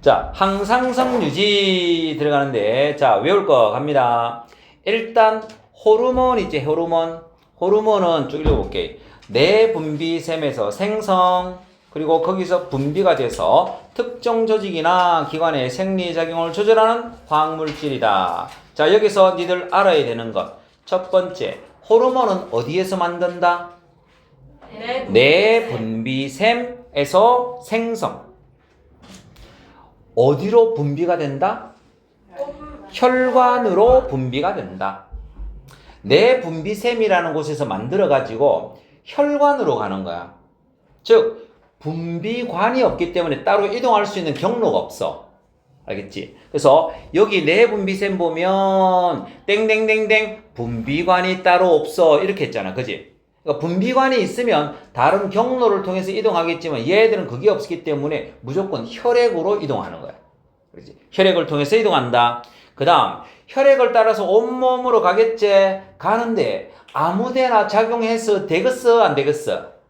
자, 항상성 유지 들어가는데, 자, 외울 거 갑니다. 일단, 호르몬 있지, 호르몬. 호르몬은 쭉 읽어볼게. 내분비샘에서 생성, 그리고 거기서 분비가 돼서 특정 조직이나 기관의 생리작용을 조절하는 화학물질이다. 자, 여기서 니들 알아야 되는 것. 첫 번째, 호르몬은 어디에서 만든다? 내분비샘에서 생성. 어디로 분비가 된다? 혈관으로 분비가 된다. 내 분비샘이라는 곳에서 만들어 가지고 혈관으로 가는 거야. 즉 분비관이 없기 때문에 따로 이동할 수 있는 경로가 없어. 알겠지? 그래서 여기 내 분비샘 보면 땡땡땡땡 분비관이 따로 없어 이렇게 했잖아. 그지? 그러니까 분비관이 있으면 다른 경로를 통해서 이동하겠지만 얘들은 그게 없기 때문에 무조건 혈액으로 이동하는 거야. 그렇지? 혈액을 통해서 이동한다. 그 다음, 혈액을 따라서 온몸으로 가겠지? 가는데 아무데나 작용해서 되겠어? 안 되겠어?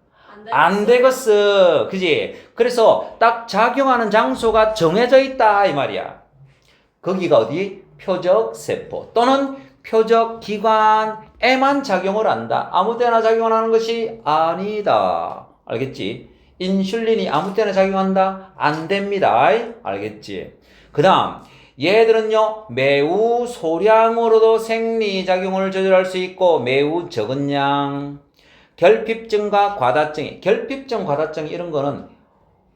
안 되겠어. 그지? 그래서 딱 작용하는 장소가 정해져 있다. 이 말이야. 거기가 어디? 표적 세포 또는 표적 기관에만 작용을 한다. 아무 때나 작용하는 것이 아니다. 알겠지? 인슐린이 아무 때나 작용한다? 안 됩니다. 알겠지? 그 다음, 얘들은요, 매우 소량으로도 생리작용을 조절할 수 있고, 매우 적은 양. 결핍증과 과다증, 결핍증, 과다증 이런 거는,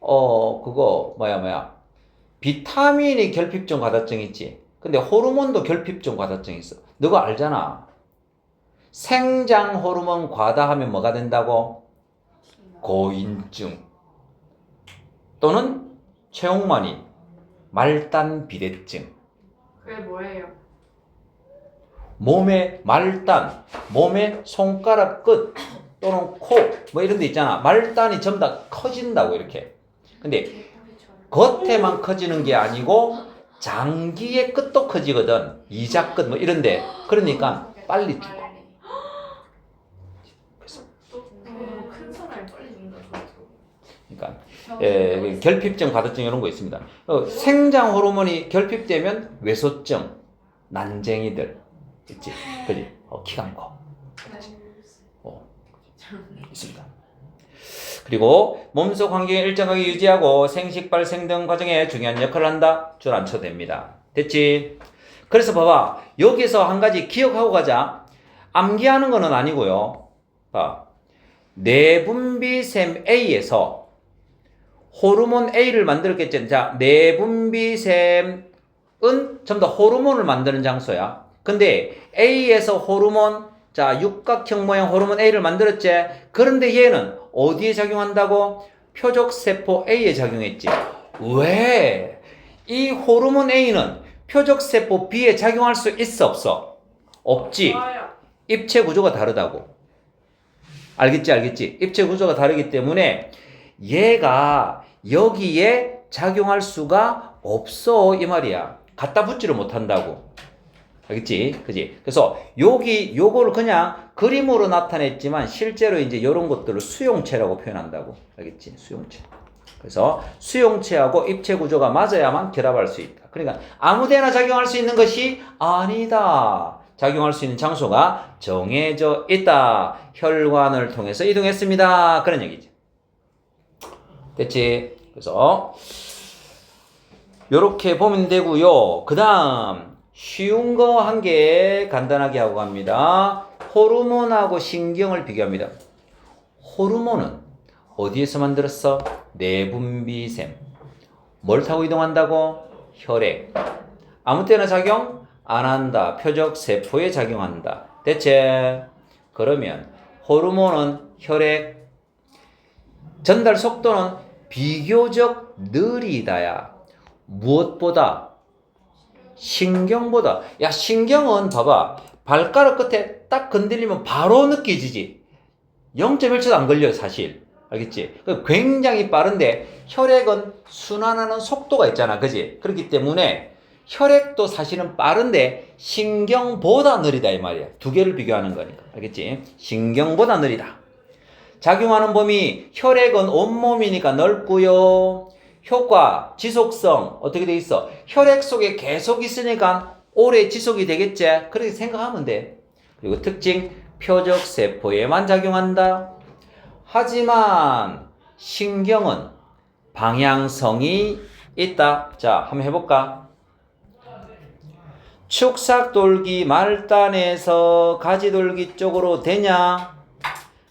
어, 그거, 뭐야, 뭐야. 비타민이 결핍증, 과다증 있지. 근데 호르몬도 결핍증, 과다증 있어. 너가 알잖아. 생장 호르몬 과다하면 뭐가 된다고? 고인증. 또는 체온만이 말단 비대증. 그게 뭐예요? 몸의 말단, 몸의 손가락 끝 또는 코 뭐 이런 데 있잖아. 말단이 전부 다 커진다고 이렇게. 근데 겉에만 커지는 게 아니고 장기의 끝도 커지거든. 이자 끝 뭐 이런데. 그러니까 빨리 죽어. 큰 사람이 빨리 죽는다. 그러니까 예, 그 결핍증, 과다증 이런 거 있습니다. 어, 생장 호르몬이 결핍되면 외소증, 난쟁이들 있지, 그지? 어, 키가 커 어, 있습니다. 그리고 몸속 환경을 일정하게 유지하고 생식 발생 등 과정에 중요한 역할을 한다. 줄 안 쳐도 됩니다. 됐지? 그래서 봐봐. 여기서 한 가지 기억하고 가자. 암기하는 거는 아니고요. 봐. 내분비샘 A에서 호르몬 A를 만들었겠지. 자, 내분비샘은 다 호르몬을 만드는 장소야. 근데 A에서 호르몬, 자, 육각형 모양 호르몬 A를 만들었지. 그런데 얘는 어디에 작용한다고? 표적세포 A에 작용했지. 왜? 이 호르몬 A는 표적세포 B에 작용할 수 있어, 없어? 없지. 입체 구조가 다르다고. 알겠지, 알겠지? 입체 구조가 다르기 때문에 얘가 여기에 작용할 수가 없어. 이 말이야. 갖다 붙지를 못한다고. 알겠지? 그지? 그래서 여기, 요거를 그냥 그림으로 나타냈지만 실제로 이제 이런 것들을 수용체라고 표현한다고. 알겠지? 수용체. 그래서 수용체하고 입체 구조가 맞아야만 결합할 수 있다. 그러니까 아무 데나 작용할 수 있는 것이 아니다. 작용할 수 있는 장소가 정해져 있다. 혈관을 통해서 이동했습니다. 그런 얘기죠. 됐지? 그래서 요렇게 보면 되고요. 그 다음 쉬운 거 한 개 간단하게 하고 갑니다. 호르몬하고 신경을 비교합니다. 호르몬은 어디에서 만들었어? 내분비샘. 뭘 타고 이동한다고? 혈액. 아무 때나 작용 안 한다. 표적 세포에 작용한다. 대체 그러면 호르몬은 혈액 전달 속도는 비교적 느리다야. 무엇보다 신경보다. 야 신경은 봐봐. 발가락 끝에 딱 건드리면 바로 느껴지지. 0.1초도 안 걸려 사실. 알겠지? 그 굉장히 빠른데 혈액은 순환하는 속도가 있잖아. 그지? 그렇기 때문에 혈액도 사실은 빠른데 신경보다 느리다 이 말이야. 두 개를 비교하는 거니까. 알겠지? 신경보다 느리다. 작용하는 범위. 혈액은 온몸이니까 넓고요 효과, 지속성 어떻게 돼 있어? 혈액 속에 계속 있으니까 오래 지속이 되겠지? 그렇게 생각하면 돼. 그리고 특징, 표적 세포에만 작용한다. 하지만 신경은 방향성이 있다. 자, 한번 해볼까? 축삭돌기 말단에서 가지돌기 쪽으로 되냐?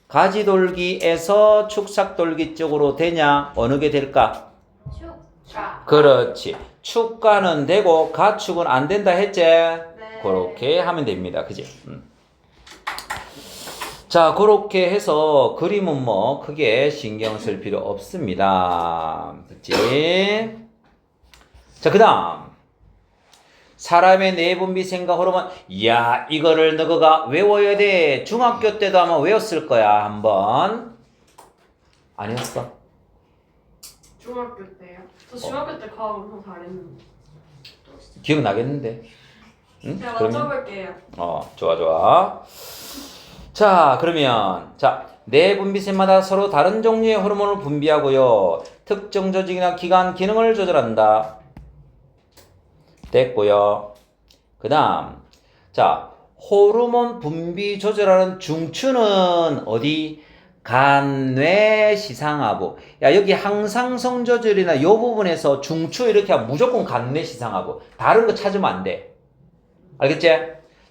가지돌기에서 축삭돌기 쪽으로 되냐? 어느 게 될까? 자. 그렇지. 축가는 되고 가축은 안 된다 했지? 네. 그렇게 하면 됩니다. 그지? 음. 자, 그렇게 해서 그림은 뭐 크게 신경 쓸 필요 없습니다. 그치? 자, 그 다음. 사람의 내분비 생각 호르몬. 이야, 이거를 너가 외워야 돼. 중학교 때도 아마 외웠을 거야, 한번. 아니었어? 중학교 때요. 저 중학교 때 과학 엄청 잘했는데. 기억나겠는데? 응? 제가 그러면? 맞춰볼게요. 어, 좋아, 좋아. 자, 그러면, 자, 내 분비체마다 서로 다른 종류의 호르몬을 분비하고요. 특정 조직이나 기관 기능을 조절한다. 됐고요. 그 다음, 자, 호르몬 분비 조절하는 중추는 어디? 간뇌 시상하부. 야, 여기 항상 성 조절이나 요 부분에서 중추 이렇게 하면 무조건 간뇌 시상하부. 다른 거 찾으면 안 돼. 알겠지?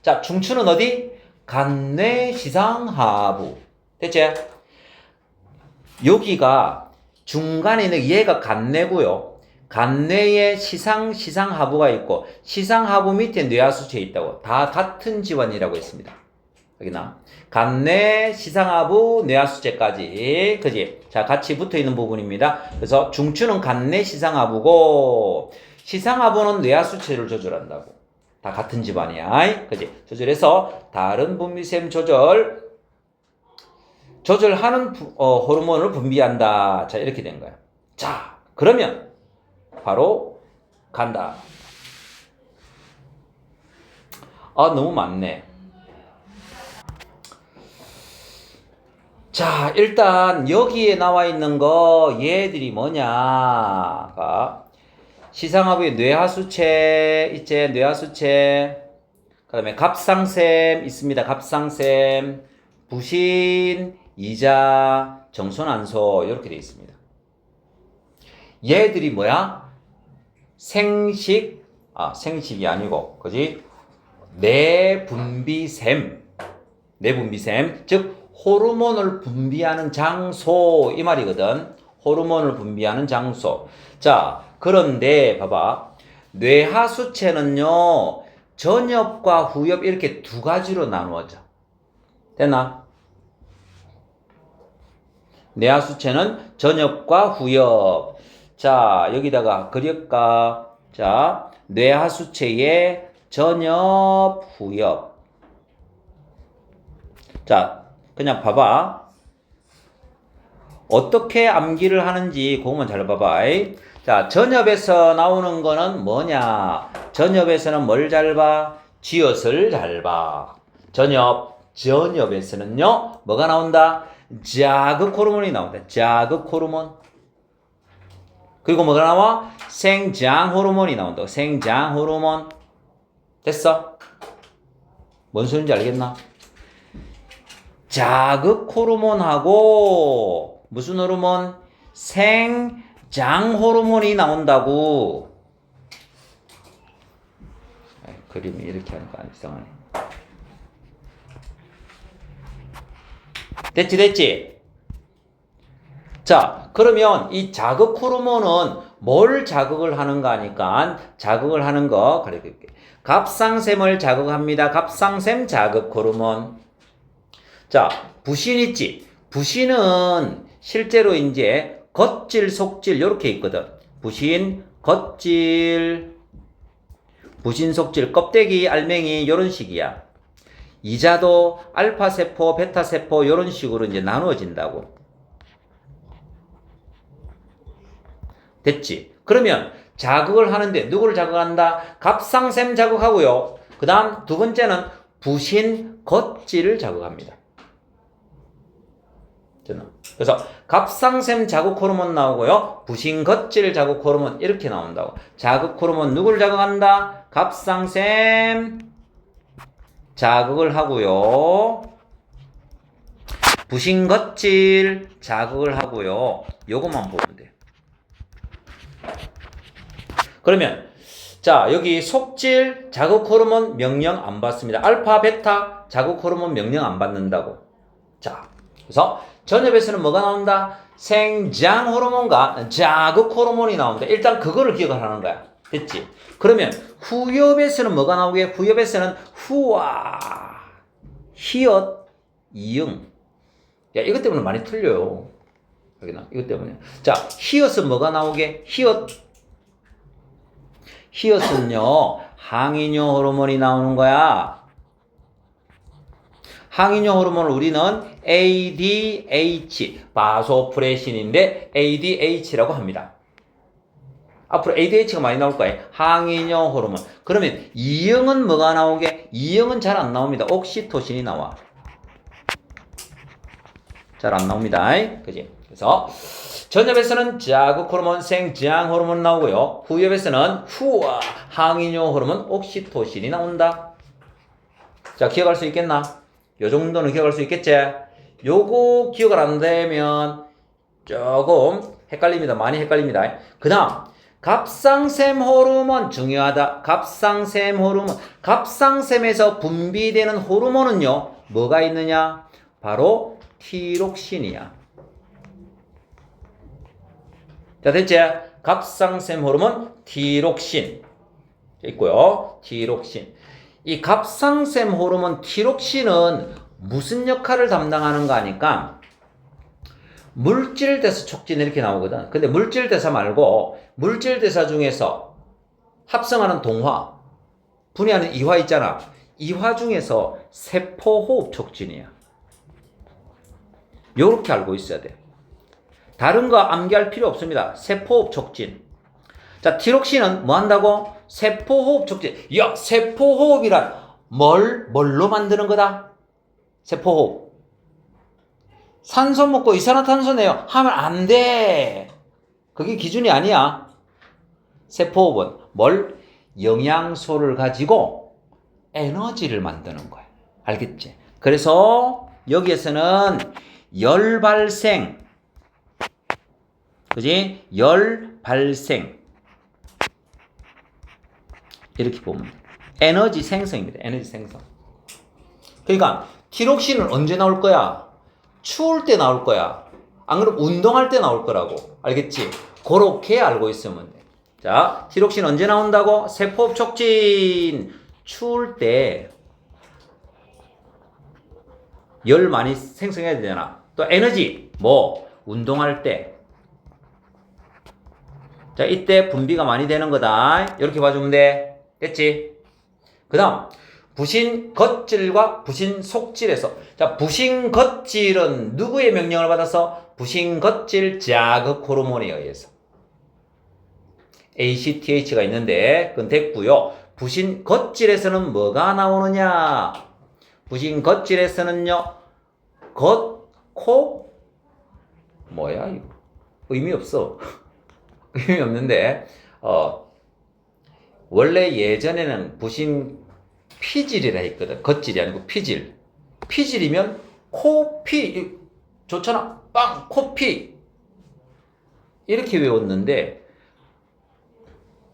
자, 중추는 어디? 간뇌 시상하부. 됐지? 여기가 중간에 있는 얘가 간뇌고요. 간뇌에 시상 시상하부가 있고 시상하부 밑에 뇌하수체 있다고 다 같은 지원이라고 했습니다. 여기나 간뇌 시상하부 뇌하수체까지 그지? 자 같이 붙어 있는 부분입니다. 그래서 중추는 간뇌 시상하부고 시상하부는 뇌하수체를 조절한다고. 다 같은 집안이야. 그지? 조절해서 다른 분비샘 조절 조절하는 부- 어, 호르몬을 분비한다. 자, 이렇게 된 거야. 자, 그러면 바로 간다. 아, 너무 많네. 자, 일단 여기에 나와 있는 거 얘들이 뭐냐가 시상하부의 뇌하수체 있제 뇌하수체 그다음에 갑상샘 있습니다. 갑상샘 부신 이자 정손안소 이렇게 되어 있습니다. 얘들이 뭐야? 생식 아 생식이 아니고 그지 내분비샘 내분비샘 즉 호르몬을 분비하는 장소 이 말이거든. 호르몬을 분비하는 장소. 자 그런데 봐봐 뇌하수체는요 전엽과 후엽 이렇게 두 가지로 나누어져. 됐나? 뇌하수체는 전엽과 후엽. 자, 여기다가 그릴까? 자, 뇌하수체의 전엽, 후엽. 자, 그냥 봐봐. 어떻게 암기를 하는지 그것만 잘 봐봐. 자, 전엽에서 나오는 거는 뭐냐? 전엽에서는 뭘 잘 봐? 지읒을 잘 봐. 전엽, 전엽에서는요, 뭐가 나온다? 자극 호르몬이 나온다. 자극 호르몬. 그리고 뭐가 나와? 생장 호르몬이 나온다. 생장 호르몬. 됐어? 뭔 소리인지 알겠나? 자극 호르몬하고 무슨 호르몬? 생장 호르몬이 나온다고. 아이, 그림이 이렇게 하니까 안 이상하네. 됐지, 됐지? 자, 그러면 이 자극 호르몬은 뭘 자극을 하는가 하니까 자극을 하는 거 가르쳐줄게. 갑상샘을 자극합니다. 갑상샘 자극 호르몬. 자, 부신 있지? 부신은 실제로 이제 겉질, 속질 이렇게 있거든. 부신, 겉질, 부신, 속질, 껍데기, 알맹이 이런 식이야. 이자도 알파 세포, 베타 세포 이런 식으로 이제 나누어진다고. 됐지? 그러면 자극을 하는데 누구를 자극한다? 갑상샘 자극하고요. 그 다음 두 번째는 부신 겉질을 자극합니다. 저는. 그래서 갑상샘 자극 호르몬 나오고요. 부신 겉질 자극 호르몬 이렇게 나온다고. 자극 호르몬 누구를 자극한다? 갑상샘 자극을 하고요. 부신 겉질 자극을 하고요. 요것만 보면 돼요. 그러면 자 여기 속질 자극 호르몬 명령 안 받습니다. 알파 베타 자극 호르몬 명령 안 받는다고. 자 그래서 전엽에서는 뭐가 나온다? 생장 호르몬과 자극 호르몬이 나온다. 일단 그거를 기억을 하는 거야. 됐지? 그러면 후엽에서는 뭐가 나오게? 후엽에서는 후와 히읗 이응. 야 이것 때문에 많이 틀려요. 여기나 이것 때문에. 자 히읗은 뭐가 나오게? 히읗 히읗은요 항이뇨 호르몬이 나오는 거야. 항이뇨 호르몬을 우리는 ADH 바소프레신인데 ADH라고 합니다. 앞으로 ADH가 많이 나올 거예요. 항이뇨 호르몬. 그러면 이형은 뭐가 나오게? 이형은 잘 안 나옵니다. 옥시토신이 나와. 잘 안 나옵니다. 그지? 그래서 전엽에서는 자극 호르몬, 생장 호르몬 나오고요. 후엽에서는 후와 항이뇨 호르몬, 옥시토신이 나온다. 자, 기억할 수 있겠나? 요 정도는 기억할 수 있겠지? 요거 기억을 안 되면 조금 헷갈립니다. 많이 헷갈립니다. 그 다음, 갑상샘 호르몬 중요하다. 갑상샘 호르몬. 갑상샘에서 분비되는 호르몬은요, 뭐가 있느냐? 바로 티록신이야. 자, 됐지? 갑상샘 호르몬 티록신. 있고요. 티록신. 이 갑상샘 호르몬 티록신은 무슨 역할을 담당하는가 하니까 물질 대사 촉진 이렇게 나오거든. 근데 물질 대사 말고 물질 대사 중에서 합성하는 동화, 분해하는 이화 있잖아. 이화 중에서 세포 호흡 촉진이야. 요렇게 알고 있어야 돼. 다른 거 암기할 필요 없습니다. 세포 호흡 촉진. 자, 티록신은 뭐 한다고? 세포호흡 촉진. 야, 세포호흡이란 뭘, 뭘로 만드는 거다? 세포호흡. 산소 먹고 이산화탄소 내요. 하면 안 돼. 그게 기준이 아니야. 세포호흡은 뭘? 영양소를 가지고 에너지를 만드는 거야. 알겠지? 그래서 여기에서는 열 발생, 그지? 열 발생. 이렇게 보면 돼. 에너지 생성입니다. 에너지 생성. 그러니까 티록신은 언제 나올 거야? 추울 때 나올 거야. 안 그러면 운동할 때 나올 거라고. 알겠지? 그렇게 알고 있으면 돼. 자, 티록신 언제 나온다고? 세포흡 촉진. 추울 때 열 많이 생성해야 되잖아. 또 에너지. 뭐? 운동할 때. 자, 이때 분비가 많이 되는 거다. 이렇게 봐주면 돼. 됐지? 그 다음, 부신 겉질과 부신 속질에서. 자, 부신 겉질은 누구의 명령을 받아서? 부신 겉질 자극 호르몬에 의해서. ACTH가 있는데, 그건 됐고요 부신 겉질에서는 뭐가 나오느냐? 부신 겉질에서는요, 겉, 코, 뭐야, 이거. 의미 없어. 의미 없는데, 어, 원래 예전에는 부신 피질이라 했거든. 겉질이 아니고 피질. 피질이면 코, 피, 이- 좋잖아. 빵, 코, 피. 이렇게 외웠는데,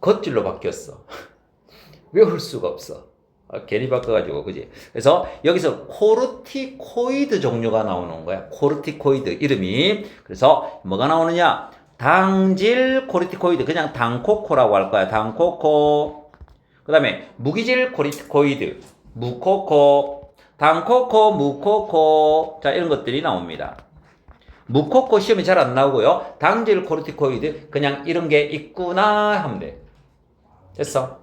겉질로 바뀌었어. 외울 수가 없어. 아, 괜히 바꿔가지고, 그지? 그래서 여기서 코르티코이드 종류가 나오는 거야. 코르티코이드 이름이. 그래서 뭐가 나오느냐? 당질 코르티코이드. 그냥 당코코라고 할 거야. 당코코. 그 다음에 무기질 코르티코이드. 무코코. 당코코, 무코코. 자, 이런 것들이 나옵니다. 무코코 시험이 잘 안 나오고요. 당질 코르티코이드. 그냥 이런 게 있구나 하면 돼. 됐어?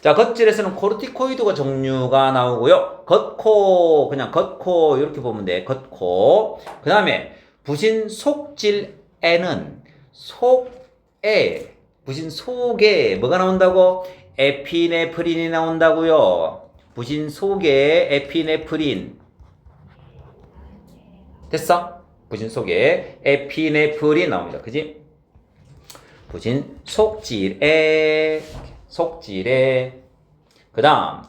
자, 겉질에서는 코르티코이드가 종류가 나오고요. 겉코, 그냥 겉코, 이렇게 보면 돼. 겉코. 그 다음에, 부신 속질에는 속에, 부신 속에 뭐가 나온다고? 에피네프린이 나온다고요. 부신 속에 에피네프린. 됐어? 부진 속에 에피네프린 나옵니다. 그지? 부진 속질에 속질에 그다음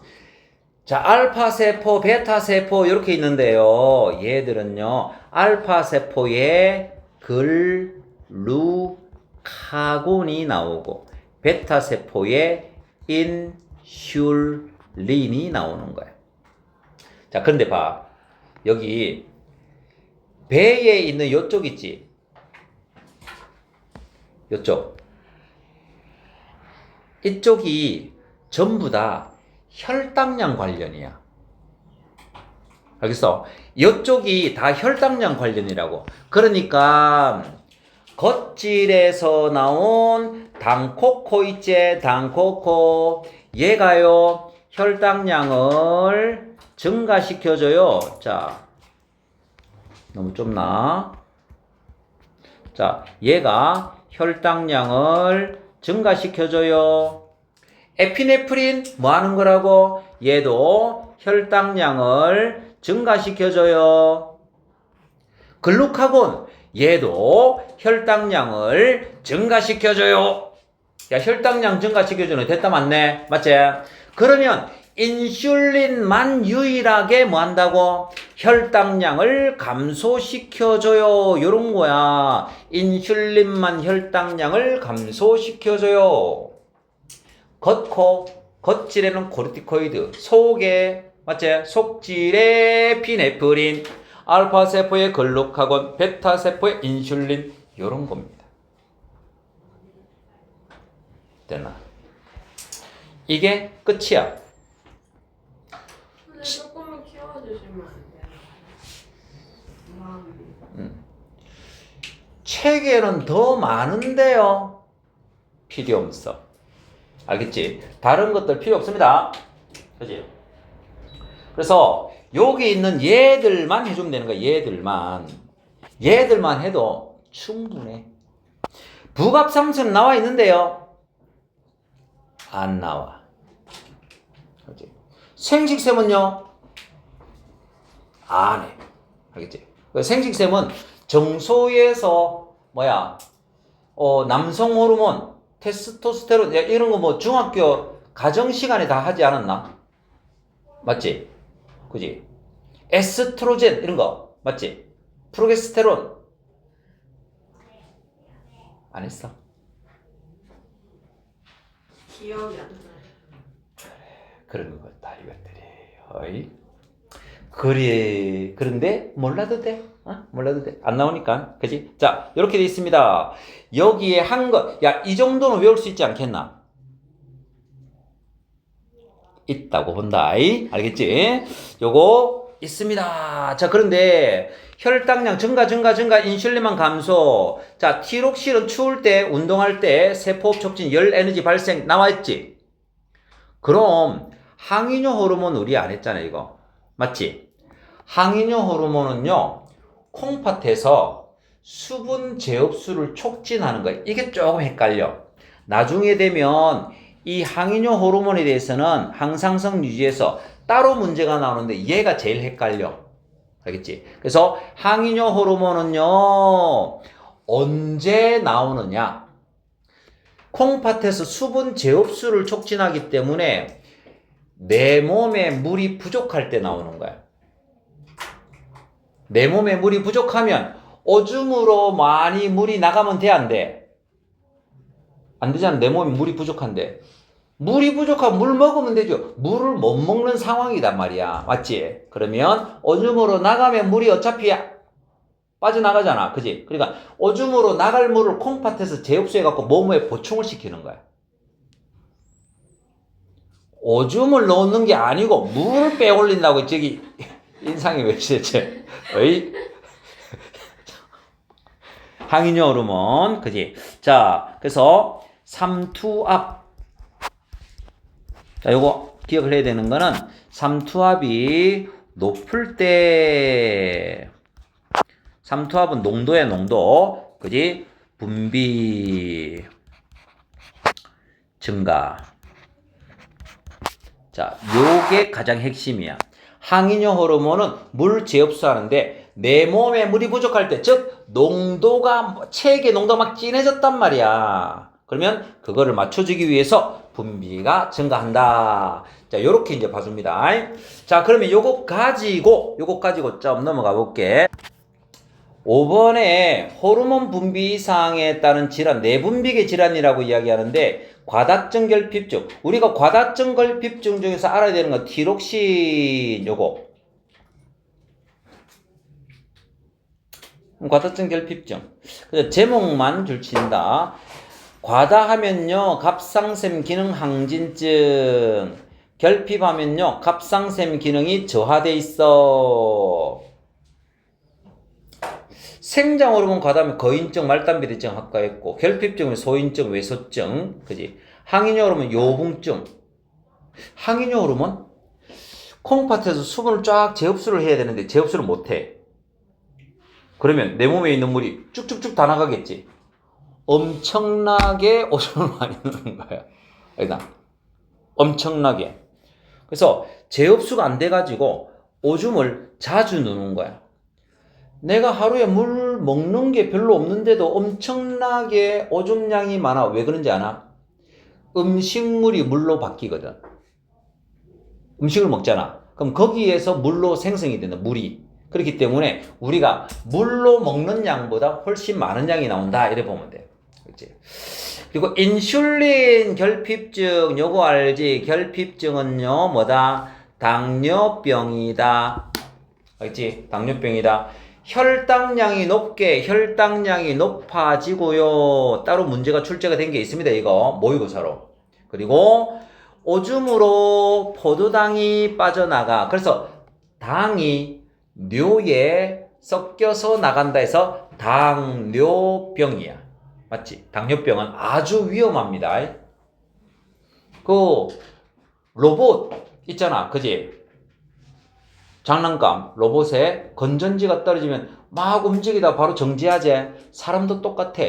자 알파 세포, 베타 세포 이렇게 있는데요. 얘들은요 알파 세포에 글 루카곤이 나오고 베타 세포에 인슐린이 나오는 거예요. 자, 근데 봐. 여기 배에 있는 요쪽 있지? 요쪽. 이쪽이 전부 다 혈당량 관련이야. 알겠어? 이쪽이 다 혈당량 관련이라고. 그러니까 겉질에서 나온 당코코 있지? 당코코. 얘가요, 혈당량을 증가시켜줘요. 자, 너무 좁나? 자, 얘가 혈당량을 증가시켜줘요. 에피네프린 뭐 하는 거라고? 얘도 혈당량을 증가시켜줘요. 글루카곤 얘도 혈당량을 증가시켜줘요. 야 혈당량 증가시켜주는 됐다 맞네 맞지? 그러면 인슐린만 유일하게 뭐 한다고? 혈당량을 감소시켜줘요. 요런 거야. 인슐린만 혈당량을 감소시켜줘요. 겉코, 겉질에는 코르티코이드, 속에, 맞지? 속질에 피네프린, 알파 세포에 글루카곤, 베타 세포에 인슐린, 요런 겁니다. 됐나? 이게 끝이야. 근데 조금만 키워주시면 안 돼요? 마음이. 책에는 더 많은데요. 필요 없어. 알겠지? 다른 것들 필요 없습니다. 그지? 그래서 여기 있는 얘들만 해주면 되는 거야. 얘들만. 얘들만 해도 충분해. 부갑상수는 나와 있는데요. 안 나와. 그지? 생식샘은요? 안 해. 알겠지? 그 생식샘은 정소에서 뭐야? 어, 남성 호르몬, 테스토스테론 야, 이런 거 뭐 중학교 가정 시간에 다 하지 않았나? 맞지? 그지? 에스트로겐 이런 거 맞지? 프로게스테론. 안 했어? 기억이 안 나요. 그런 것다 이것들이 어이? 그래. 그런데 몰라도 돼. 어? 몰라도 돼 안 나오니까. 그지? 자 이렇게 돼 있습니다. 여기에 한 것 야 이 정도는 외울 수 있지 않겠나 있다고 본다. 이? 알겠지? 요거 있습니다. 자 그런데 혈당량 증가 증가 증가 인슐린만 감소. 자 티록실은 추울 때 운동할 때 세포 촉진 열 에너지 발생 나와 있지? 그럼 항인효 호르몬 우리 안 했잖아 이거. 맞지? 항인효 호르몬은요 콩팥에서 수분 제흡수를 촉진하는 거예요 이게 조금 헷갈려. 나중에 되면 이 항인효 호르몬에 대해서는 항상성 유지에서 따로 문제가 나오는데 얘가 제일 헷갈려 알겠지? 그래서 항인효 호르몬은요 언제 나오느냐 콩팥에서 수분 제흡수를 촉진하기 때문에 내 몸에 물이 부족할 때 나오는 거야. 내 몸에 물이 부족하면 오줌으로 많이 물이 나가면 돼, 안 돼? 안 되잖아. 내 몸에 물이 부족한데. 물이 부족하면 물 먹으면 되죠. 물을 못 먹는 상황이단 말이야. 맞지? 그러면 오줌으로 나가면 물이 어차피 빠져나가잖아. 그지? 그러니까 오줌으로 나갈 물을 콩팥에서 제흡수해갖고 몸에 보충을 시키는 거야. 오줌을 넣는 게 아니고 물을 빼올린다고 저기 인상이 왜 시대체? 어이? 항인효 호르몬, 그지? 자, 그래서 삼투압. 자, 요거 기억을 해야 되는 거는 삼투압이 높을 때 삼투압은 농도의 농도, 그지? 분비 증가. 자, 요게 가장 핵심이야. 항인효 호르몬은 물 제흡수하는데 내 몸에 물이 부족할 때, 즉 농도가 뭐 체액의 농도가 막 진해졌단 말이야. 그러면 그거를 맞춰주기 위해서 분비가 증가한다. 자, 요렇게 이제 봐줍니다. 자, 그러면 요거 가지고 요거 가지고 좀 넘어가 볼게. 5번에 호르몬 분비 이상에 따른 질환, 내분비계 질환이라고 이야기하는데 과다증 결핍증. 우리가 과다증 결핍증 중에서 알아야 되는 건 티록신 요거. 과다증 결핍증. 그래서 제목만 줄친다. 과다하면요, 갑상샘 기능 항진증. 결핍하면요, 갑상샘 기능이 저하돼 있어. 생장 호르몬 과다하면 거인증, 말단비대증 아까 했고, 결핍증은 소인증, 외소증, 그지? 항인효 호르몬 요붕증. 항인효 호르몬? 콩팥에서 수분을 쫙 재흡수를 해야 되는데 재흡수를 못 해. 그러면 내 몸에 있는 물이 쭉쭉쭉 다 나가겠지. 엄청나게 오줌을 많이 넣는 거야. 여기다. 엄청나게. 그래서 재흡수가 안 돼가지고 오줌을 자주 넣는 거야. 내가 하루에 물 먹는 게 별로 없는데도 엄청나게 오줌량이 많아. 왜 그런지 아나? 음식물이 물로 바뀌거든. 음식을 먹잖아. 그럼 거기에서 물로 생성이 된다. 물이. 그렇기 때문에 우리가 물로 먹는 양보다 훨씬 많은 양이 나온다. 이래 보면 돼. 그렇지? 그리고 인슐린 결핍증 요거 알지? 결핍증은요 뭐다? 당뇨병이다. 알지? 당뇨병이다. 혈당량이 높게 혈당량이 높아지고요. 따로 문제가 출제가 된 게 있습니다. 이거 모의고사로. 그리고 오줌으로 포도당이 빠져나가. 그래서 당이 뇌에 섞여서 나간다 해서 당뇨병이야. 맞지? 당뇨병은 아주 위험합니다. 그 로봇 있잖아. 그지? 장난감 로봇에 건전지가 떨어지면 막 움직이다 바로 정지하지. 사람도 똑같아.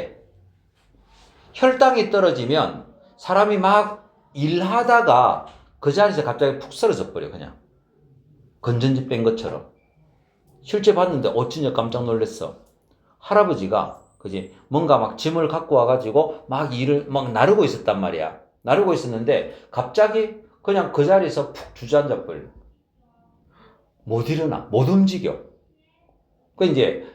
혈당이 떨어지면 사람이 막 일하다가 그 자리에서 갑자기 푹 쓰러져 버려 그냥. 건전지 뺀 것처럼. 실제 봤는데 어찌냐 깜짝 놀랐어. 할아버지가 그지 뭔가 막 짐을 갖고 와가지고 막 일을 막 나르고 있었단 말이야. 나르고 있었는데 갑자기 그냥 그 자리에서 푹 주저앉아 버려. 못 일어나, 못 움직여. 그 이제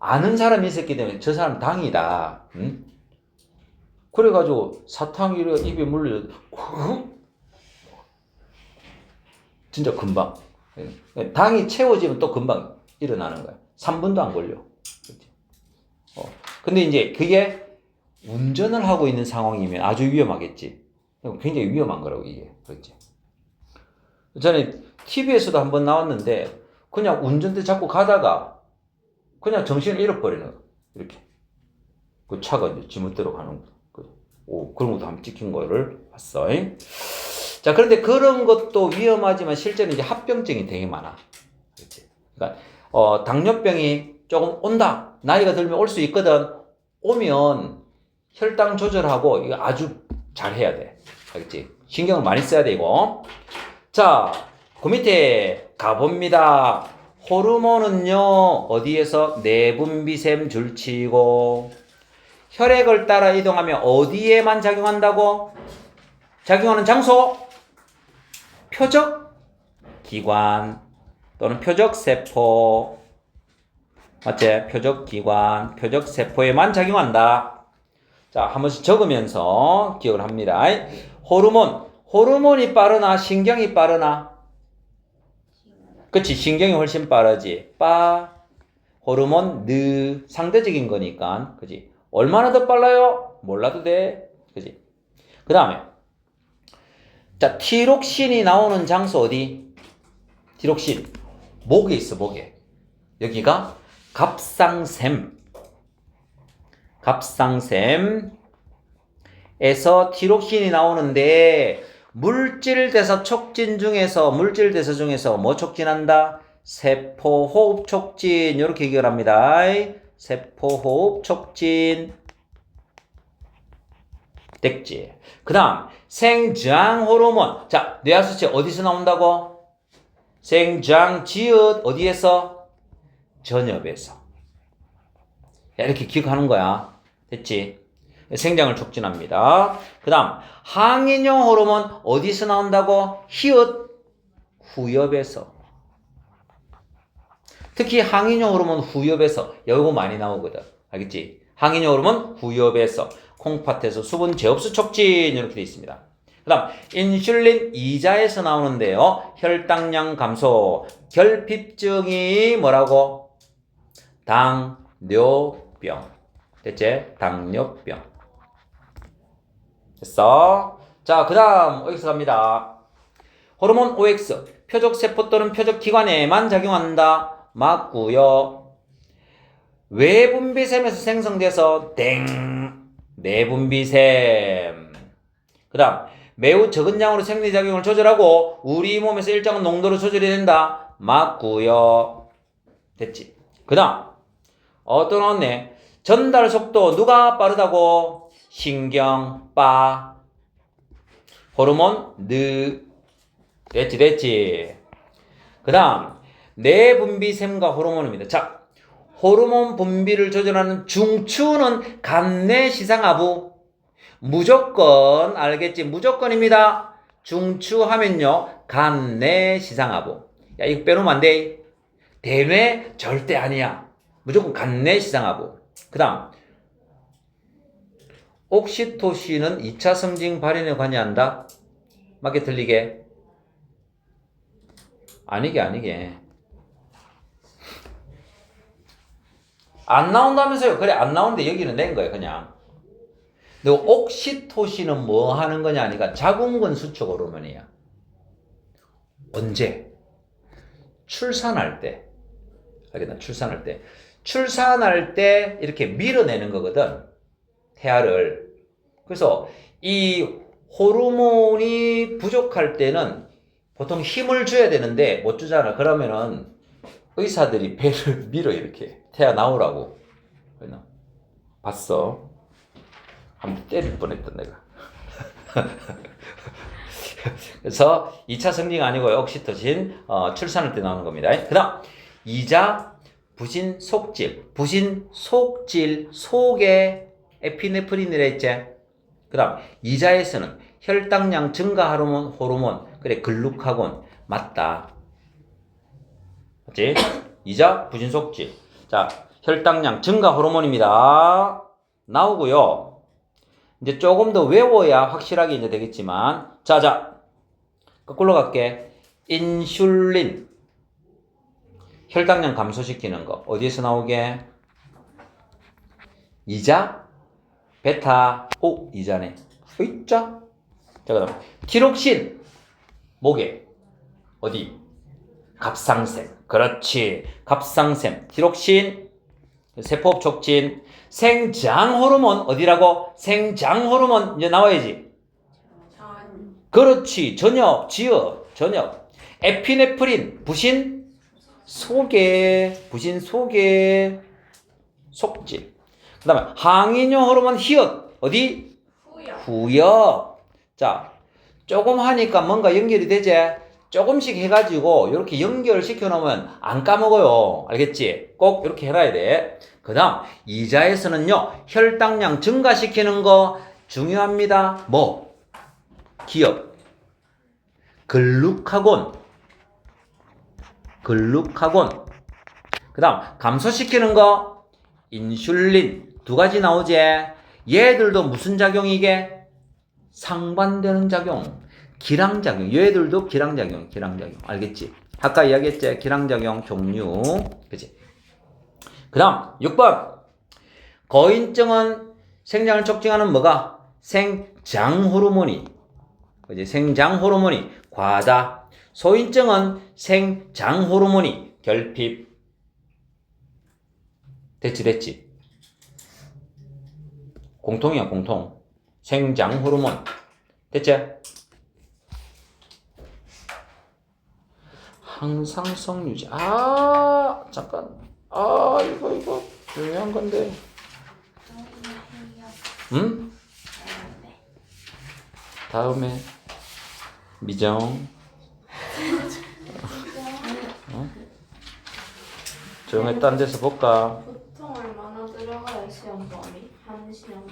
아는 사람이 있었기 때문에 저 사람 당이다. 응? 그래가지고 사탕이 입에 물려, 진짜 금방. 예. 당이 채워지면 또 금방 일어나는 거야. 3분도 안 걸려. 그치? 어. 근데 이제 그게 운전을 하고 있는 상황이면 아주 위험하겠지. 굉장히 위험한 거라고 이게. 그렇지. 전에 TV에서도 한번 나왔는데 그냥 운전대 잡고 가다가 그냥 정신을 잃어버리는 거. 이렇게. 그 차가 이제 지멋대로 가는 거. 그, 오, 그런 것도 한번 찍힌 거를 봤어. 잉? 자, 그런데 그런 것도 위험하지만 실제는 이제 합병증이 되게 많아. 그렇지. 그러니까, 어, 당뇨병이 조금 온다. 나이가 들면 올 수 있거든. 오면 혈당 조절하고 이거 아주 잘 해야 돼. 알겠지? 신경을 많이 써야 되고. 자, 그 밑에 가봅니다. 호르몬은요, 어디에서 내분비샘 줄치고, 혈액을 따라 이동하며 어디에만 작용한다고? 작용하는 장소? 표적 기관 또는 표적 세포. 맞지? 표적 기관, 표적 세포에만 작용한다. 자, 한 번씩 적으면서 기억을 합니다. 호르몬. 호르몬이 빠르나 신경이 빠르나? 그치 신경이 훨씬 빠르지. 빠 호르몬 느 상대적인 거니까 그지. 얼마나 더 빨라요? 몰라도 돼. 그지. 그 다음에 자 티록신이 나오는 장소 어디? 티록신 목에 있어 목에. 여기가 갑상샘. 갑상샘. 에서 티록신이 나오는데 물질 대사 촉진 중에서 물질 대사 중에서 뭐 촉진한다? 세포 호흡 촉진 이렇게 해결합니다. 세포 호흡 촉진 됐지. 그 다음 생장 호르몬. 자, 뇌하수체 어디서 나온다고? 생장 지읒 어디에서? 전엽에서. 야, 이렇게 기억하는 거야. 됐지? 생장을 촉진합니다. 그 다음, 항인용 호르몬 어디서 나온다고? 히읗, 후엽에서. 특히 항인용 호르몬 후엽에서. 여기 많이 나오거든. 알겠지? 항인용 호르몬 후엽에서. 콩팥에서 수분 제흡수 촉진. 이렇게 되어 있습니다. 그 다음, 인슐린 이자에서 나오는데요. 혈당량 감소. 결핍증이 뭐라고? 당뇨병. 됐지? 당뇨병. 됐어? 자, 그 다음, OX 갑니다. 호르몬 OX. 표적세포 또는 표적기관에만 작용한다. 맞고요 외분비샘에서 생성돼서 땡. 내분비샘. 그 다음, 매우 적은 양으로 생리작용을 조절하고 우리 몸에서 일정한 농도로 조절이 된다. 맞고요 됐지? 그 다음, 어떤 언네 전달 속도 누가 빠르다고? 신경 빠. 호르몬 느. 됐지 됐지. 그 다음 내분비샘과 호르몬입니다. 자 호르몬 분비를 조절하는 중추는 간내 시상하부. 무조건 알겠지? 무조건입니다. 중추 하면요 간내 시상하부. 야 이거 빼놓으면 안돼. 대뇌 절대 아니야 무조건 간내 시상하부 그 다음 옥시토신은 2차 성징 발현에 관여한다? 맞게 들리게? 아니게 아니게. 안 나온다면서요. 그래 안 나오는데 여기는 낸 거예요 그냥. 근데 옥시토신은 뭐 하는 거냐 하니까 자궁근 수축 호르몬이야 언제? 출산할 때. 알겠나? 출산할 때 출산할 때 이렇게 밀어내는 거거든. 태아를. 그래서 이 호르몬이 부족할 때는 보통 힘을 줘야 되는데 못 주잖아. 그러면은 의사들이 배를 밀어 이렇게 태아 나오라고. 봤어? 한번 때릴 뻔했던 내가. 그래서 2차 성징 아니고요. 옥시토신 어, 출산할 때 나오는 겁니다. 그 다음 이자 부신 속질 부신 속질 속에 에피네프린이라 했지. 그 다음 이자에서는 혈당량 증가 호르몬 호르몬 그래 글루카곤 맞다. 맞지? 이자 부신 속질 자 혈당량 증가 호르몬입니다. 나오고요. 이제 조금 더 외워야 확실하게 이제 되겠지만 자자 거꾸로 갈게 인슐린 혈당량 감소시키는 거. 어디에서 나오게? 이자? 베타? 오 이자네. 있자 자 그다음 티록신 목에. 어디? 갑상샘. 그렇지. 갑상샘. 티록신 세포업 촉진. 생장 호르몬 어디라고? 생장 호르몬 이제 나와야지. 전. 그렇지. 전엽 지어 전엽. 에피네프린 부신 속에 부신 속에 속질 그 다음에 항인용 호르몬 히읗. 어디? 후야. 후엽 자 조금 하니까 뭔가 연결이 되지? 조금씩 해가지고 이렇게 연결시켜 놓으면 안 까먹어요. 알겠지? 꼭 이렇게 해놔야 돼 그 다음 이자에서는요 혈당량 증가시키는 거 중요합니다. 뭐? 기업. 글루카곤 글루카곤. 그 다음 감소시키는 거 인슐린 두 가지 나오지. 얘들도 무슨 작용이게? 상반되는 작용 기량작용. 얘들도 기량작용 기량작용. 알겠지? 아까 이야기했지? 기량작용 종류. 그치? 그 다음 6번. 거인증은 생장을 촉진하는 뭐가? 생장 호르몬이. 그지? 생장 호르몬이 과다 소인증은 생장 호르몬이 결핍 됐지 됐지? 공통이야 공통. 생장 호르몬. 됐지? 항상성 유지. 아 잠깐. 아 이거 이거 중요한 건데. 응? 다음에 미정 조용히 딴 데서 볼까? 보통 얼마나 들어가요 시험 범위? 한 시험